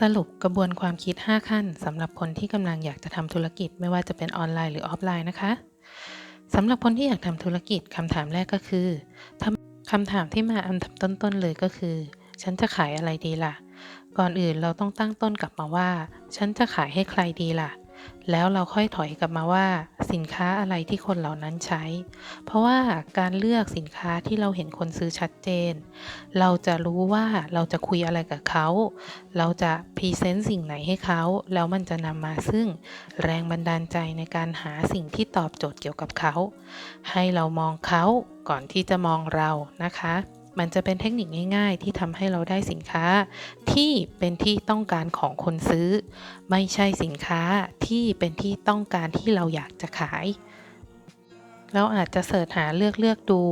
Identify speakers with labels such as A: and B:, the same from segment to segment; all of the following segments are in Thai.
A: สรุปกระบวนความคิด 5 ขั้นสำหรับคนที่กำลังอยากจะทำธุรกิจไม่ว่าจะเป็นออนไลน์หรือออฟไลน์นะคะสำหรับคนที่อยากทำธุรกิจคำถามแรกก็คือคำถามที่มาอันดับต้นๆเลยก็คือ ฉันจะขายอะไรดีล่ะ ก่อนอื่นเราต้องตั้งต้นกลับมาว่า ฉันจะขายให้ใครดีล่ะ แล้วเราค่อยถอยกลับมาว่าสินค้าอะไรที่คนเหล่านั้นใช้ เพราะว่าการเลือกสินค้าที่เราเห็นคนซื้อชัดเจน เราจะรู้ว่าเราจะคุยอะไรกับเขา เราจะพรีเซนต์สิ่งไหนให้เขา แล้วมันจะนำมาซึ่งแรงบันดาลใจในการหาสิ่งที่ตอบโจทย์เกี่ยวกับเขา ให้เรามองเขาก่อนที่จะมองเรานะคะ มันจะเป็นเทคนิคง่าย ๆ ที่ทำให้เราได้สินค้า ที่เป็นที่ต้องการของคนซื้อ ไม่ใช่สินค้าที่เป็นที่ต้องการที่เราอยากจะขาย เราอาจจะเสิร์ชหาเลือกเลือกดู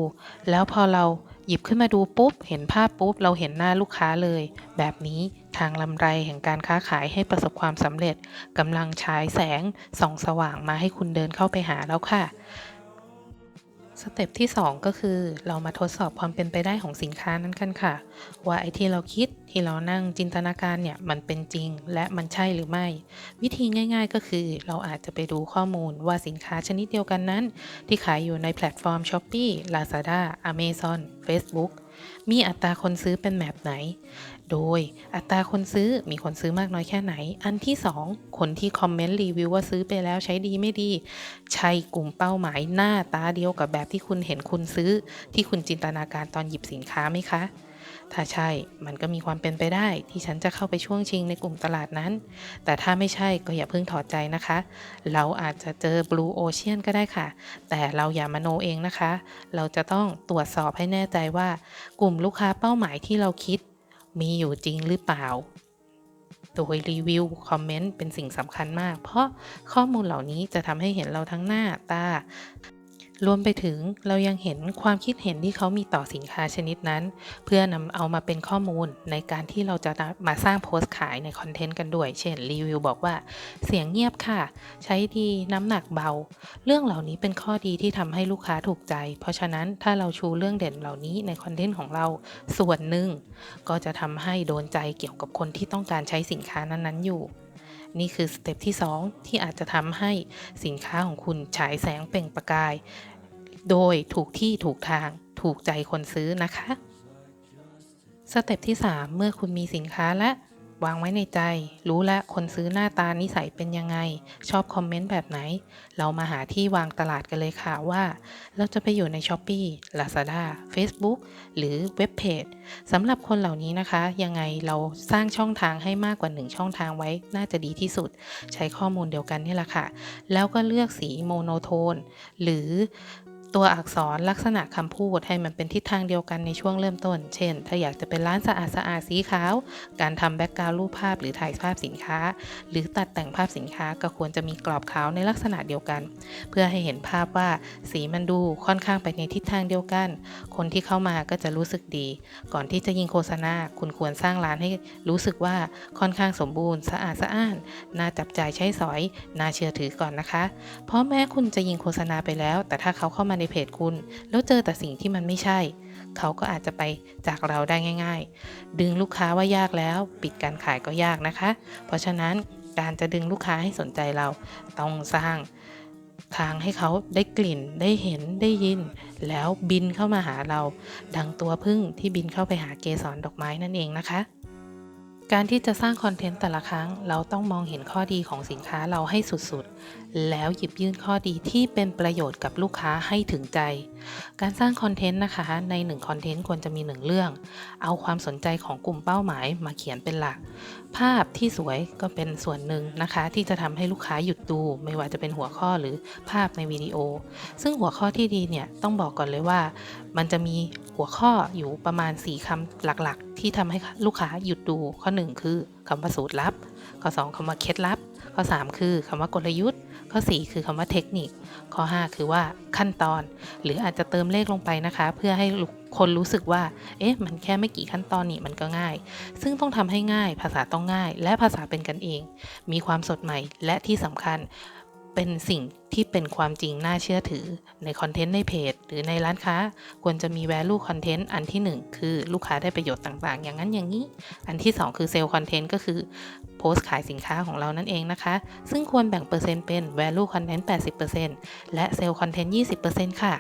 A: แล้วพอเราหยิบขึ้นมาดูปุ๊บ เห็นภาพปุ๊บ เราเห็นหน้าลูกค้าเลย แบบนี้ทางลำไรแห่งการค้าขายให้ประสบความสำเร็จกำลังฉายแสงส่องสว่างมาให้คุณเดินเข้าไปหาแล้วค่ะ สเต็ปที่ 2 ก็คือเรามาทดสอบความเป็นไปได้ของสินค้านั้นกันค่ะ ว่าไอ้ที่เราคิดที่เรานั่งจินตนาการเนี่ยมันเป็นจริงและมันใช่หรือไม่ วิธีง่ายๆก็คือเราอาจจะไปดูข้อมูลว่าสินค้าชนิดเดียวกันนั้น ที่ขายอยู่ในแพลตฟอร์ม s h อ p e e Lazada Amazon Facebook มีอัตราคนซื้อเป็นแบบไหน โดยอัตราคนซื้อมีคนซื้อมากน้อยแค่ไหน อันที่ 2 คนที่คอมเมนต์รีวิวว่าซื้อไปแล้วใช้ดีไม่ดี ใช่กลุ่มเป้าหมายหน้าตาเดียวกับแบบที่คุณเห็นคุณซื้อ ที่คุณจินตนาการตอนหยิบสินค้าไหมคะ ถ้าใช่ มันก็มีความเป็นไปได้ที่ฉันจะเข้าไปช่วงชิงในกลุ่มตลาดนั้น แต่ถ้าไม่ใช่ก็อย่าเพิ่งถอดใจนะคะ เราอาจจะเจอ Blue Ocean ก็ได้ค่ะ แต่เราอย่ามโนเองนะคะ เราจะต้องตรวจสอบให้แน่ใจว่า กลุ่มลูกค้าเป้าหมายที่เราคิด มีอยู่จริงหรือเปล่า โดยรีวิวคอมเมนต์เป็นสิ่งสำคัญมาก เพราะข้อมูลเหล่านี้จะทำให้เห็นเราทั้งหน้าตา รวมไปถึงเรายังเห็นความคิดเห็นที่เขามีต่อสินค้าชนิดนั้น เพื่อนำเอามาเป็นข้อมูลในการที่เราจะมาสร้างโพสต์ขายในคอนเทนต์กันด้วย เช่นรีวิวบอกว่า เสียงเงียบค่ะ ใช้ดีน้ำหนักเบา เรื่องเหล่านี้เป็นข้อดีที่ทำให้ลูกค้าถูกใจ เพราะฉะนั้นถ้าเราชูเรื่องเด่นเหล่านี้ในคอนเทนต์ของเราส่วนหนึ่งก็จะทำให้โดนใจเกี่ยวกับคนที่ต้องการใช้สินค้านั้นๆอยู่นี่คือสเต็ปที่ 2 ที่อาจจะทำให้สินค้าของคุณฉายแสงเปล่งประกาย โดยถูกที่ถูกทางถูกใจคนซื้อนะคะ สเต็ปที่ 3 เมื่อคุณมีสินค้าและวางไว้ในใจ รู้แล้วคนซื้อหน้าตานิสัยเป็นยังไง ชอบคอมเมนต์แบบไหน เรามาหาที่วางตลาดกันเลยค่ะว่า เราจะไปอยู่ใน s h อ p e e Lazada Facebook หรือเว็บเพจสำหรับคนเหล่านี้นะคะ ยังไงเราสร้างช่องทางให้มากกว่า 1 ช่องทางไว้น่าจะดีที่สุด ใช้ข้อมูลเดียวกันนี่แหละค่ะ แล้วก็เลือกสีโมโนโทน หรือ ตัวอักษรลักษณะคำพูดให้มันเป็นทิศทางเดียวกันในช่วงเริ่มต้น เช่น ถ้าอยากจะเป็นร้านสะอาดสะอาดสีขาว การทำแบ็กกราวรูปภาพหรือถ่ายภาพสินค้า หรือตัดแต่งภาพสินค้าก็ควรจะมีกรอบขาวในลักษณะเดียวกัน เพื่อให้เห็นภาพว่าสีมันดูค่อนข้างไปในทิศทางเดียวกัน คนที่เข้ามาก็จะรู้สึกดี ก่อนที่จะยิงโฆษณา คุณควรสร้างร้านให้รู้สึกว่าค่อนข้างสมบูรณ์ สะอาดสะอ้านน่าจับจ่ายใช้สอยน่าเชื่อถือก่อนนะคะ เพราะแม้คุณจะยิงโฆษณาไปแล้ว แต่ถ้าเขาเข้ามาในในเพจคุณ แล้วเจอแต่สิ่งที่มันไม่ใช่ เขาก็อาจจะไปจากเราได้ง่าย ๆ ดึงลูกค้าว่ายากแล้ว ปิดการขายก็ยากนะคะ เพราะฉะนั้นการจะดึงลูกค้าให้สนใจเราต้องสร้างทางให้เขาได้กลิ่นได้เห็นได้ยิน แล้วบินเข้ามาหาเรา ดังตัวพึ่งที่บินเข้าไปหาเกสรดอกไม้นั่นเองนะคะ การที่จะสร้างคอนเทนต์แต่ละครั้ง เราต้องมองเห็นข้อดีของสินค้าเราให้สุดๆ แล้วหยิบยื่นข้อดีที่เป็นประโยชน์กับลูกค้าให้ถึงใจ การสร้างคอนเทนต์นะคะ ในหนึ่งคอนเทนต์ควรจะมีหนึ่งเรื่อง เอาความสนใจของกลุ่มเป้าหมายมาเขียนเป็นหลัก ภาพที่สวยก็เป็นส่วนหนึ่งนะคะ ที่จะทำให้ลูกค้าหยุดดู ไม่ว่าจะเป็นหัวข้อหรือภาพในวิดีโอ ซึ่งหัวข้อที่ดีเนี่ยต้องบอกก่อนเลยว่า มันจะมีหัวข้ออยู่ประมาณ 4คำหลักๆ ที่ทำให้ลูกค้าหยุดดูข้อ 1 คือคำว่าสูตรลับ ข้อ 2คำว่าเคล็ดลับ ข้อ 3 คือคำว่ากลยุทธ์ ข้อ 4 คือคำว่าเทคนิค ข้อ 5 คือว่าขั้นตอน หรืออาจจะเติมเลขลงไปนะคะ เพื่อให้คนรู้สึกว่า เอ๊ะ มันแค่ไม่กี่ขั้นตอนนี่มันก็ง่าย ซึ่งต้องทำให้ง่าย ภาษาต้องง่าย และภาษาเป็นกันเอง มีความสดใหม่ และที่สำคัญ เป็นสิ่งที่เป็นความจริงน่าเชื่อถือ ในคอนเทนต์ในเพจ หรือในร้านค้าควรจะมี value content อันที่ 1 คือลูกค้าได้ประโยชน์ต่างๆ อย่างนั้นอย่างนี้ อันที่ 2 คือ sell content ก็คือโพสต์ขายสินค้าของเรานั่นเองนะคะ ซึ่งควรแบ่งเปอร์เซ็นต์เป็น value content 80%และ sell content 20%ค่ะ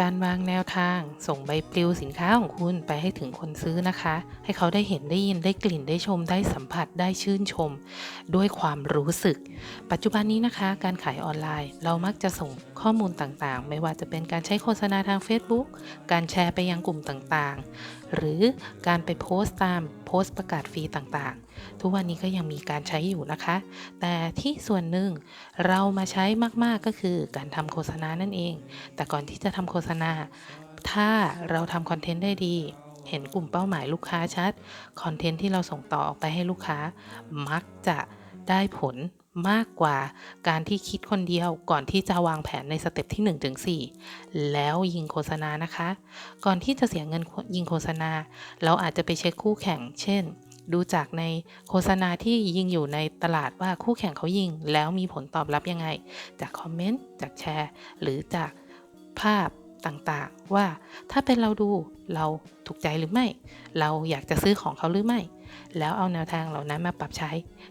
A: การวางแนวทาง ส่งใบปลิวสินค้าของคุณไปให้ถึงคนซื้อนะคะ ให้เขาได้เห็นได้ยินได้กลิ่นได้ชมได้สัมผัสได้ชื่นชม ด้วยความรู้สึก ปัจจุบันนี้นะคะ การขายออนไลน์ เรามักจะส่งข้อมูลต่างๆ ไม่ว่าจะเป็นการใช้โฆษณาทาง Facebook การแชร์ไปยังกลุ่มต่างๆ หรือการไปโพสต์ตามโพสต์ประกาศฟรีต่างๆ ทุกวันนี้ก็ยังมีการใช้อยู่นะคะ แต่ที่ส่วนหนึ่งเรามาใช้มากๆก็คือการทำโฆษณานั่นเอง แต่ก่อนที่จะทำโฆษณา ถ้าเราทำคอนเทนต์ได้ดี เห็นกลุ่มเป้าหมายลูกค้าชัด คอนเทนต์ที่เราส่งต่อออกไปให้ลูกค้า มักจะได้ผลมากกว่าการที่คิดคนเดียวก่อนที่จะวางแผนในสเต็ปที่1ถึง4แล้วยิงโฆษณานะคะ ก่อนที่จะเสียเงินยิงโฆษณา เราอาจจะไปเช็คคู่แข่ง เช่น ดูจากในโฆษณาที่ยิงอยู่ในตลาดว่าคู่แข่งเขายิง แล้วมีผลตอบรับยังไง จากคอมเมนต์จากแชร์ หรือจากภาพต่างๆ ว่าถ้าเป็นเราดูเราถูกใจหรือไม่ เราอยากจะซื้อของเขาหรือไม่ แล้วเอาแนวทางเหล่านั้นมาปรับใช้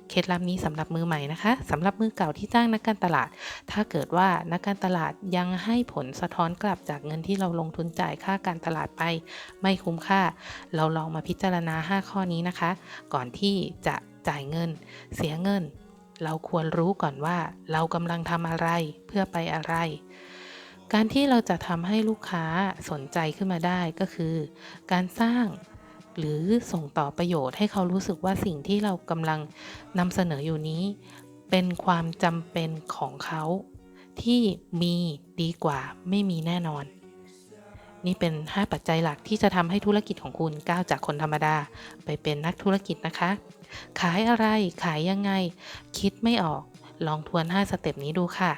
A: เคล็ดลับนี้สำหรับมือใหม่นะคะสำหรับมือเก่าที่จ้างนักการตลาด ถ้าเกิดว่านักการตลาดยังให้ผลสะท้อนกลับจากเงินที่เราลงทุนจ่ายค่าการตลาดไป ไม่คุ้มค่า เราลองมาพิจารณา 5 ข้อนี้นะคะ ก่อนที่จะจ่ายเงิน เสียเงิน เราควรรู้ก่อนว่า เรากำลังทำอะไรเพื่อไปอะไรการที่เราจะทำให้ลูกค้าสนใจขึ้นมาได้ก็คือ การสร้าง หรือส่งต่อประโยชน์ให้เขารู้สึกว่าสิ่งที่เรากำลังนำเสนออยู่นี้ เป็นความจำเป็นของเขาที่มีดีกว่าไม่มีแน่นอน นี่เป็น 5 ปัจจัยหลักที่จะทำให้ธุรกิจของคุณก้าวจากคนธรรมดา ไปเป็นนักธุรกิจนะคะ ขายอะไรขายยังไง คิดไม่ออกลองทวน 5 สเต็ปนี้ดูค่ะ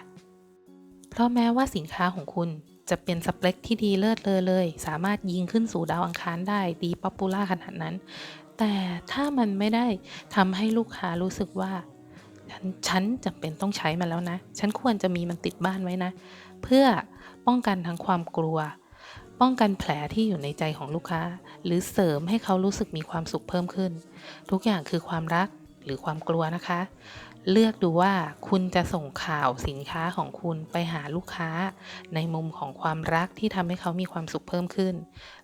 A: เพราะแม้ว่าสินค้าของคุณ จะเป็นสเปคที่ดีเลิศเลอเลย สามารถยิงขึ้นสู่ดาวอังคารได้ดีป๊อปปูล่าขนาดนั้น แต่ถ้ามันไม่ได้ทำให้ลูกค้ารู้สึกว่าฉฉันจำเป็นต้องใช้มันแล้วนะ ฉันควรจะมีมันติดบ้านไว้นะ เพื่อป้องกันทั้งความกลัว ป้องกันแผลที่อยู่ในใจของลูกค้า หรือเสริมให้เขารู้สึกมีความสุขเพิ่มขึ้น ทุกอย่างคือความรักหรือความกลัวนะคะ เลือกดูว่าคุณจะส่งข่าวสินค้าของคุณไปหาลูกค้า ในมุมของความรักที่ทำให้เขามีความสุขเพิ่มขึ้น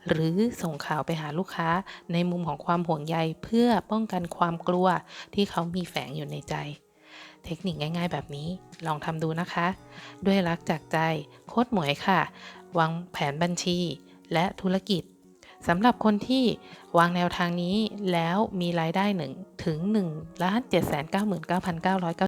A: หรือส่งข่าวไปหาลูกค้า ในมุมของความห่วงใยเพื่อป้องกันความกลัวที่เขามีแฝงอยู่ในใจ เทคนิคง่าย ๆ แบบนี้ลองทำดูนะคะ ด้วยรักจากใจ โค้ดหมวยค่ะ วางแผนบัญชี และธุรกิจ สำหรับคนที่วางแนวทางนี้แล้วมีรายได้1ถึง1 7 9 9 9 9 9